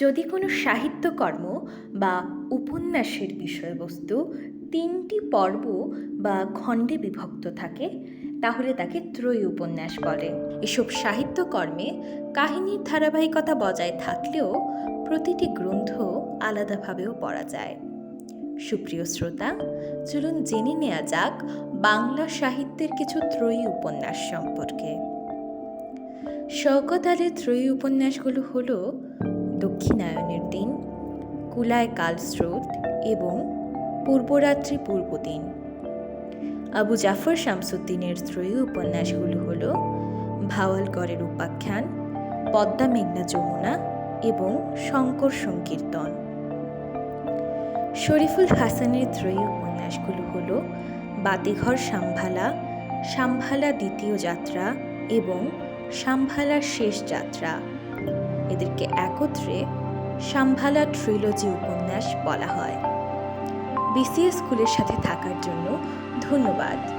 যদি কোনো সাহিত্যকর্ম বা উপন্যাসের বিষয়বস্তু তিনটি পর্ব বা খণ্ডে বিভক্ত থাকে, তাহলে তাকে ত্রয়ী উপন্যাস বলে। এসব সাহিত্যকর্মে কাহিনীর ধারাবাহিকতা বজায় থাকলেও প্রতিটি গ্রন্থ আলাদাভাবেও পড়া যায়। সুপ্রিয় শ্রোতা, চলুন জেনে নেওয়া যাক বাংলা সাহিত্যের কিছু ত্রয়ী উপন্যাস সম্পর্কে। শওকত আলীর ত্রয়ী উপন্যাসগুলো হলো দক্ষিণায়নের দিন, কুলায় কালস্রোত এবং পূর্বরাত্রি পূর্বদিন আবু জাফর শামসুদ্দিনের ত্রয়ী উপন্যাসগুলো হল ভাওয়ালগড়ের উপাখ্যান, পদ্মা মেঘনা যমুনা এবং শঙ্কর সংকীর্তন। শরীফুল হাসানের ত্রয়ী উপন্যাসগুলো হল বাতিঘর সাম্ভালা সাম্ভালা দ্বিতীয় যাত্রা এবং সাম্ভালার শেষ যাত্রা। এদেরকে একত্রে সাম্ভালা ট্রিলজি উপন্যাস বলা হয়। বিসিএস স্কুলের সাথে থাকার জন্য ধন্যবাদ।